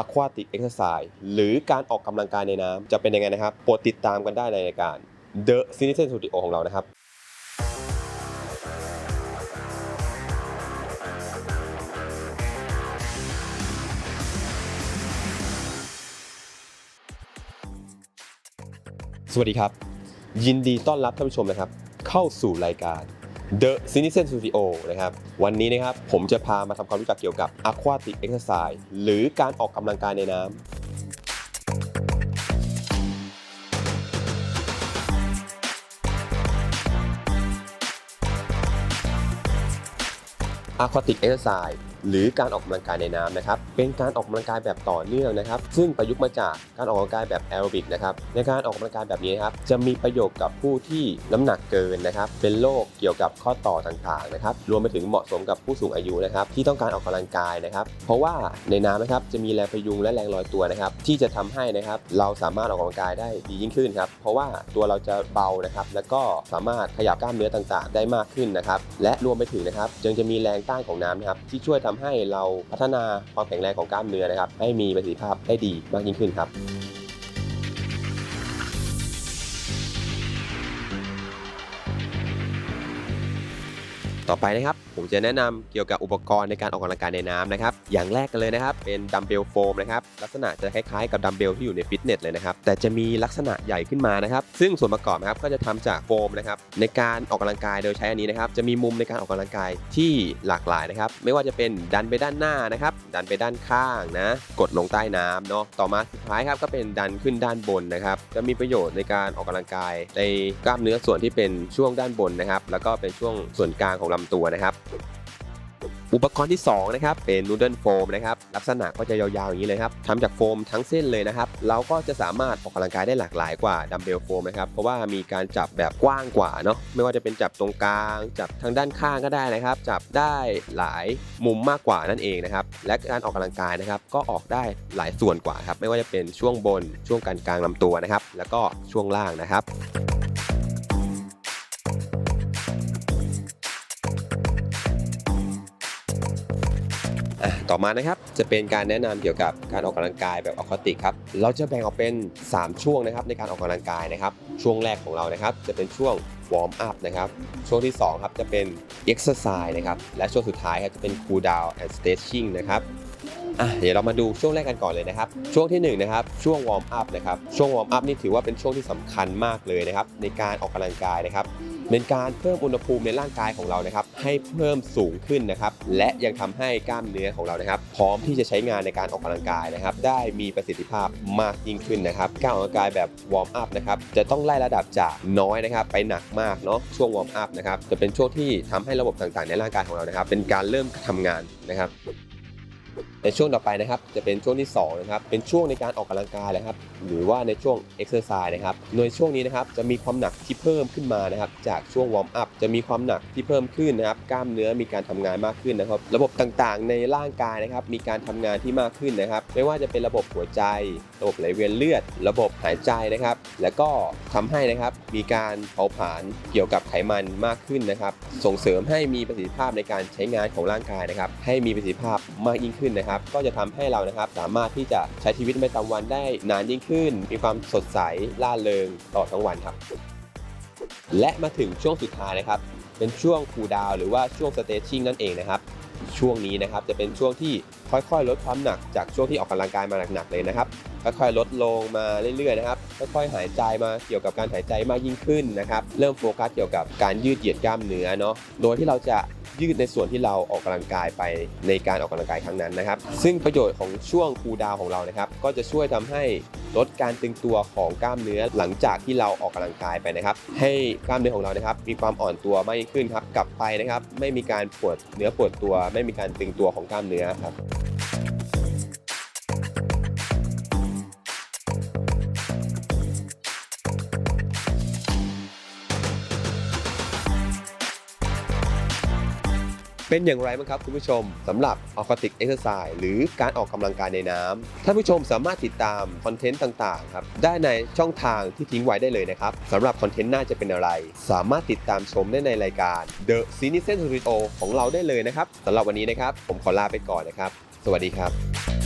Aquatic Exercise หรือการออกกำลังกายในน้ำจะเป็นยังไงนะครับโปรดติดตามกันได้ในรายการ The Citizen Studio ของเรานะครับสวัสดีครับ ยินดีต้อนรับท่านผู้ชมนะครับ เข้าสู่รายการ The Citizen Studio นะครับ วันนี้นะครับผมจะพามาทำความรู้จักเกี่ยวกับ Aquatic Exercise หรือการออกกำลังกายในน้ำอะควาติกเอ็กซ์ไซส์ หรือการออกกำลังกายในน้ำนะครับ เป็นการออกกำลังกายแบบต่อเนื่องนะครับ ซึ่งประยุกต์มาจากการออกกำลังกายแบบแอโรบิกนะครับ ในการออกกำลังกายแบบนี้นะครับ จะมีประโยชน์กับผู้ที่น้ำหนักเกินนะครับ เป็นโรคเกี่ยวกับข้อต่อต่างๆนะครับ รวมไปถึงเหมาะสมกับผู้สูงอายุนะครับ ที่ต้องการออกกำลังกายนะครับ เพราะว่าในน้ำนะครับจะมีแรงพยุงและแรงลอยตัวนะครับ ที่จะทำให้นะครับเราสามารถออกกำลังกายได้ดียิ่งขึ้นครับ เพราะว่าตัวเราจะเบานะครับ แล้วก็สามารถขยับกล้ามเนื้อต่างๆ ได้มากขึ้นนะครับ และรวมไปถึงนะครับยังจะมีแรงต้านของน้ำนะครับที่ช่วยทำให้เราพัฒนาความแข็งแรงของกล้ามเนื้อนะครับให้มีประสิทธิภาพได้ดีมากยิ่งขึ้นครับ ต่อไปนะครับ ผมจะแนะนำเกี่ยวกับอุปกรณ์ในการออกกำลังกายในน้ำนะครับ อย่างแรกกันเลยนะครับ เป็นดัมเบลโฟมนะครับ ลักษณะจะคล้ายๆกับดัมเบลที่อยู่ในฟิตเนสเลยนะครับ แต่จะมีลักษณะใหญ่ขึ้นมานะครับ ซึ่งส่วนประกอบนะครับก็จะทำจากโฟมนะครับ ในการออกกำลังกายโดยใช้อันนี้นะครับ จะมีมุมในการออกกำลังกายที่หลากหลายนะครับ ไม่ว่าจะเป็นดันไปด้านหน้านะครับ ดันไปด้านข้างนะ กดลงใต้น้ำเนาะ ต่อมาสุดท้ายครับก็เป็นดันขึ้นด้านบนนะครับ จะมีประโยชน์ในการออกกำลังกายในกล้ามเนื้อส่วนที่เป็นช่วงด้านบนนะครับ แล้วก็เป็นช่วงส่วนกลางของลำตัวนะครับ อุปกรณ์ที่2นะครับเป็นนูเดิลโฟมนะครับลักษณะก็จะยาวๆอย่างนี้เลยครับทำจากโฟมทั้งเส้นเลยนะครับ เราก็จะสามารถออกกำลังกายได้หลากหลายกว่าดัมเบลโฟมนะครับเพราะว่ามีการจับแบบกว้างกว่าเนาะไม่ว่าจะเป็นจับตรงกลาง จับทางด้านข้างก็ได้นะครับ จับได้หลายมุมมากกว่านั่นเองนะครับและการออกกำลังกายนะครับ ก็ออกได้หลายส่วนกว่าครับไม่ว่าจะเป็นช่วงบนช่วงกลางกลางลำตัวนะครับ แล้วก็ช่วงล่างนะครับ ต่อมานะครับจะเป็นการแนะนำเกี่ยวกับการออกกำลังกายแบบออคติกครับเราจะแบ่งออกเป็น 3 ช่วงนะครับในการออกกำลังกายนะครับ ช่วงแรกของเรานะครับ จะเป็นช่วงวอร์มอัพนะครับช่วงที่2ครับจะเป็นเอ็กซ์ไซส์นะครับและช่วงสุดท้ายครับจะเป็นคูลดาวน์แอนด์สเตชชิ่งนะครับเดี๋ยวเรามาดูช่วงแรกกันก่อนเลยนะครับ ช่วงที่หนึ่งนะครับช่วงวอร์มอัพนะครับช่วงวอร์มอัพนี่ถือว่าเป็นช่วงที่สำคัญมากเลยนะครับในการออกกำลังกายนะครับ เป็นการเพิ่มอุณหภูมิในร่างกายของเรานะครับ ให้เพิ่มสูงขึ้นนะครับ และยังทำให้กล้ามเนื้อของเรานะครับ พร้อมที่จะใช้งานในการออกกำลังกายนะครับ ได้มีประสิทธิภาพมากยิ่งขึ้นนะครับการออกกำลังกายแบบวอร์มอัพนะครับ จะต้องไล่ระดับจากน้อยนะครับ ไปหนักมากเนาะช่วงวอร์มอัพนะครับ จะเป็นช่วงที่ทำให้ระบบต่างๆ ในร่างกายของเรานะครับ เป็นการเริ่มทำงานนะครับ ในช่วงต่อไปนะครับ จะเป็นช่วงที่2นะครับ เป็นช่วงในการออกกำลังกายนะครับ หรือว่าในช่วงเอ็กซ์เซอร์ไซส์นะครับ โดยช่วงนี้นะครับ จะมีความหนักที่เพิ่มขึ้นมานะครับ จากช่วงวอร์มอัพ จะมีความหนักที่เพิ่มขึ้นนะครับ กล้ามเนื้อมีการทำงานมากขึ้นนะครับ ระบบต่างๆ ในร่างกายนะครับ มีการทำงานที่มากขึ้นนะครับ ไม่ว่าจะเป็นระบบหัวใจ ระบบไหลเวียนเลือด ระบบหายใจนะครับ แล้วก็ทำให้นะครับ มีการเผาผลาญเกี่ยวกับไขมันมากขึ้นนะครับ ส่งเสริมให้มีประสิทธิภาพในการใช้งานของร่างกายนะครับ ให้มีประสิทธิภาพมากยิ่งขึ้นนะครับ ก็จะทำให้เรานะครับสามารถที่จะใช้ชีวิตประจำวันได้นานยิ่งขึ้น มีความสดใสล่าเริงตลอดทั้งวันครับ และมาถึงช่วงสุดท้ายนะครับ เป็นช่วงคูลดาวหรือว่าช่วงสเตชชิ่งนั่นเองนะครับ ช่วงนี้นะครับจะเป็นช่วงที่ค่อยๆ ลดความหนักจากช่วงที่ออกกำลังกายมาหนักๆเลยนะครับค่อยๆลดลงมาเรื่อยๆนะครับค่อยๆหายใจมาเกี่ยวกับการหายใจมากยิ่งขึ้นนะครับ เริ่มโฟกัสเกี่ยวกับการยืดเหยียดกล้ามเนื้อเนาะโดยที่เราจะ ยืดในส่วนที่เราออกกำลังกายไปในการออกกำลังกายครั้งนั้นนะครับ ซึ่งประโยชน์ของช่วงคูลดาวของเรานะครับ ก็จะช่วยทำให้ลดการตึงตัวของกล้ามเนื้อหลังจากที่เราออกกำลังกายไปนะครับ ให้กล้ามเนื้อของเรานะครับ มีความอ่อนตัวมากยิ่งขึ้นครับกลับไปนะครับ ไม่มีการปวดเนื้อปวดตัว ไม่มีการตึงตัวของกล้ามเนื้อครับ เป็นอย่างไรบ้างครับคุณผู้ชมสำหรับออคติกเอ็กซ์ไซส์หรือการออกกำลังกายในน้ำท่านผู้ชมสามารถติดตามคอนเทนต์ต่างๆครับได้ในช่องทางที่ทิ้งไว้ได้เลยนะครับสำหรับคอนเทนต์หน้าจะเป็นอะไร สามารถติดตามชมได้ในรายการ The Citizen Studio ของเราได้เลยนะครับสำหรับวันนี้นะครับ ผมขอลาไปก่อนนะครับ สวัสดีครับ